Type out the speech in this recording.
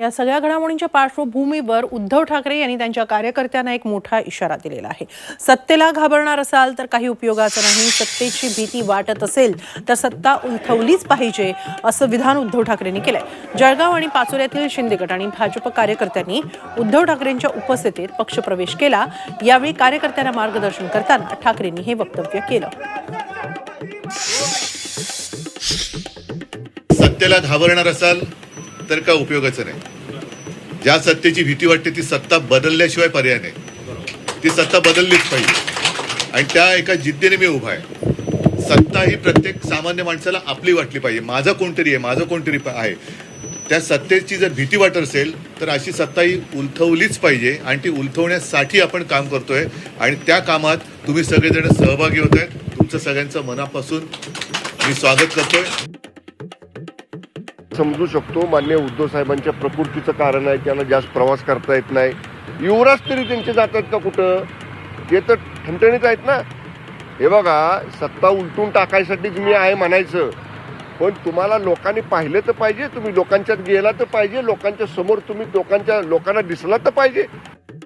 या सगळ्या घडामोडींच्या पार्श्वभूमीवर उद्धव ठाकरे यांनी त्यांच्या कार्यकर्त्यांना एक मोठा इशारा दिलेला आहे. सत्तेला घाबरणार असाल तर काही उपयोगाचं नाही. सत्तेची भीती वाटत असेल तर सत्ता उलथवलीच पाहिजे असं विधान उद्धव ठाकरेंनी केलंय. जळगाव आणि पाचोऱ्यातील शिंदे गट आणि भाजप कार्यकर्त्यांनी उद्धव ठाकरेंच्या उपस्थितीत पक्षप्रवेश केला. यावेळी कार्यकर्त्यांना मार्गदर्शन करताना ठाकरेंनी हे वक्तव्य केलं. सत्तेला घाबरणार असाल तर का उपयोगाचं नाही. ज्या सत्तेची भीती वाटते ती सत्ता बदलल्याशिवाय पर्याय नाही. ती सत्ता बदललीच पाहिजे. आणि त्या एका जिद्दीने मी उभा आहे. सत्ता ही प्रत्येक सामान्य माणसाला आपली वाटली पाहिजे. माझं कोणतरी आहे माझं कोणतरी प- आहे. त्या सत्तेची जर भीती वाटत असेल तर अशी सत्ता ही उलथवलीच पाहिजे. आणि ती उलथवण्यासाठी आपण काम करतोय. आणि त्या कामात तुम्ही सगळेजण सहभागी होत आहेत तुमचं सगळ्यांचं मनापासून मी स्वागत करतोय. समजू शकतो. मान्य उद्धव साहेबांच्या प्रकृतीचं कारण आहे त्यांना जास्त प्रवास करता येत नाही. युवराज तरी त्यांचे जातात का कुठं? ते तर ठणठणीत आहेत ना. हे बघा सत्ता उलटून टाकायसाठीच मी आहे म्हणायचं. पण तुम्हाला लोकांनी पाहिलं तर पाहिजे. तुम्ही लोकांच्यात गेला तर पाहिजे. लोकांच्या समोर तुम्ही लोकांच्या लोकांना दिसला तर पाहिजे.